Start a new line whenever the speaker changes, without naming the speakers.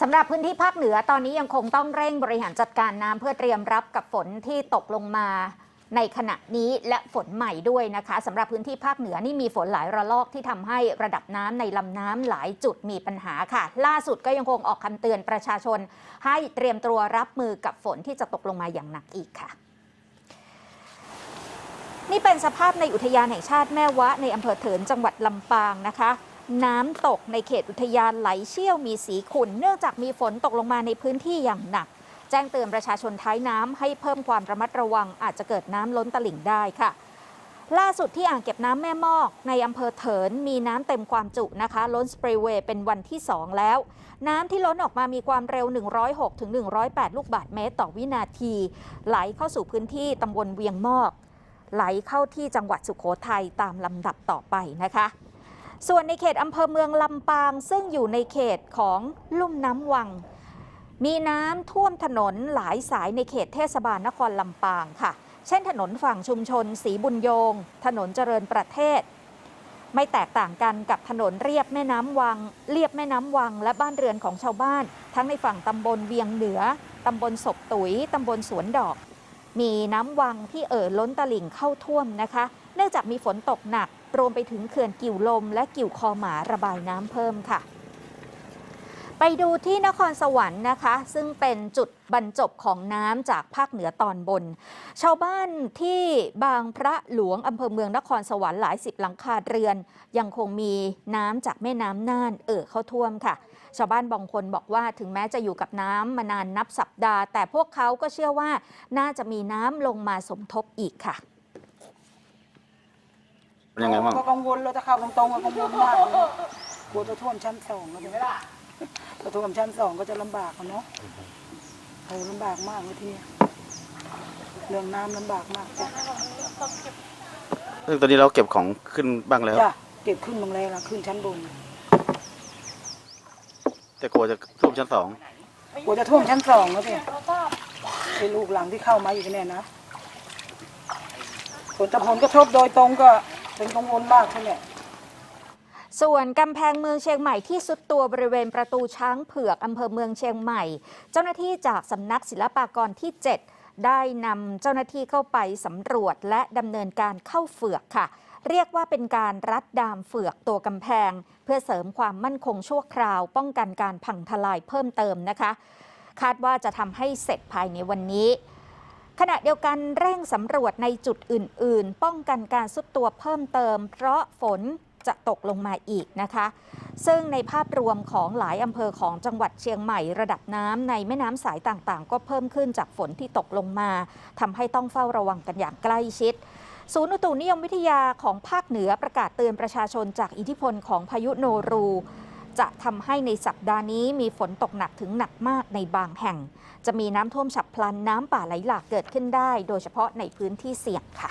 สำหรับพื้นที่ภาคเหนือตอนนี้ยังคงต้องเร่งบริหารจัดการน้ำเพื่อเตรียมรับกับฝนที่ตกลงมาในขณะนี้และฝนใหม่ด้วยนะคะสำหรับพื้นที่ภาคเหนือนี่มีฝนหลายระลอกที่ทำให้ระดับน้ำในลำน้ำหลายจุดมีปัญหาค่ะ ล่าสุดก็ยังคงออกคำเตือนประชาชน ให้เตรียมตัวรับมือกับฝนที่จะตกลงมาอย่างหนักอีกค่ะ นี่เป็นสภาพในอุทยานแห่งชาติแม่วะในอำเภอเถินจังหวัดลำปางนะคะ น้ำตกในเขตอุทยานไหลเชี่ยวมีสีขุ่น เนื่องจากมีฝนตกลงมาในพื้นที่อย่างหนัก แจ้งเตือนประชาชนท้ายน้ำให้เพิ่มความระมัดระวัง อาจจะเกิดน้ำล้นตลิ่งได้ค่ะ ล่าสุดที่อ่างเก็บน้ำแม่มอก ในอำเภอเถินมีน้ำเต็มความจุนะคะ ล้นสเปรย์เวย์เป็นวันที่ 2 แล้ว น้ำที่ล้นออกมามีความเร็ว 106ถึง108 ลูกบาศก์เมตรต่อวินาที ไหลเข้าสู่พื้นที่ตำบลเวียงมอก ไหลเข้าที่จังหวัดสุโขทัยตามลำดับต่อไปนะคะ ส่วนในเขตอำเภอเมืองลำปาง ซึ่งอยู่ในเขตของลุ่มน้ำวัง มีน้ำท่วมถนนหลายสายในเขตเทศบาลนครลำปางค่ะ เช่นถนนฝั่งชุมชนสีบุญโยง ถนนเจริญประเทศ ไม่แตกต่างกันกับถนนเรียบแม่น้ำวัง เรียบแม่น้ำวัง และบ้านเรือนของชาวบ้าน ทั้งในฝั่งตำบลเวียงเหนือตำบลศพตุ๋ยตำบลสวนดอก มีน้ำวังที่เอ่อล้นตลิ่งเข้าท่วมนะคะ เนื่องจากมีฝนตกหนัก รวมไปถึงเขื่อนกิ่วลม และกิ่วคอหมาระบายน้ำเพิ่มค่ะ ไปดูที่นครสวรรค์นะคะ ซึ่งเป็นจุดบรรจบของน้ำจากภาคเหนือตอนบน ชาวบ้านที่บางพระหลวงอำเภอเมืองนครสวรรค์หลายสิบหลังคาเรือน ยังคงมีน้ำจากแม่น้ำน่านเอ่อเข้าท่วมค่ะชาวบ้านบางคนบอกว่าถึงแม้จะอยู่กับน้ำมานานนับสัปดาห์ แต่พวกเขาก็เชื่อว่าน่าจะมีน้ำลงมาสมทบอีกค่ะ
เป็นยังไงบ้าง
ก็กังวลเราจะเข้าตรงๆก็กังวลมากเลยกลัวจะท่วมชั้นสองแล้วเนี่ยถ้าท่วมชั้นสองก็จะลำบากอะเนาะโอ้ลำบากมากเลยทีนี้เรื่องน้ำลำบากมากจ้ะ
ซึ่งตอนนี้เราเก็บของขึ้นบ้างแล้ว
จ้ะเก็บขึ้นบางแรงละขึ้นชั้นบน
แต่กลัวจะท่วมชั้นสอง
กลัวจะท่วมชั้นสองแล้วเนี่ยไอ้ลูกหลังที่เข้ามาอยู่เนี่ยนะผลแต่ผลกระทบโดยตรงก็ เป็นกังวลมากท่านี้
ส่วนกำแพงเมืองเชียงใหม่ที่สุดตัวบริเวณประตูช้างเผือกอำเภอเมืองเชียงใหม่ เจ้าหน้าที่จากสำนักศิลปากรที่ 7 ได้นำเจ้าหน้าที่เข้าไปสำรวจและดำเนินการเข้าเฝือกค่ะ เรียกว่าเป็นการรัดดามเฝือกตัวกำแพง เพื่อเสริมความมั่นคงชั่วคราว ป้องกันการพังทลายเพิ่มเติมนะคะ คาดว่าจะทำให้เสร็จภายในวันนี้ ขณะเดียวกันเร่งสำรวจในจุดอื่น ๆ ป้องกันการซุดตัวเพิ่มเติม เพราะฝนจะตกลงมาอีกนะคะ ซึ่งในภาพรวมของหลายอำเภอของจังหวัดเชียงใหม่ ระดับน้ำในแม่น้ำสายต่างๆ ก็เพิ่มขึ้นจากฝนที่ตกลงมาทำให้ต้องเฝ้าระวังกันอย่างใกล้ชิด ศูนย์อุตุนิยมวิทยาของภาคเหนือประกาศเตือนประชาชนจากอิทธิพลของพายุโนรู จะทำให้ในสัปดาห์นี้มีฝนตกหนักถึงหนักมากในบางแห่ง จะมีน้ำท่วมฉับพลันน้ำป่าไหลหลากเกิดขึ้นได้ โดยเฉพาะในพื้นที่เสี่ยงค่ะ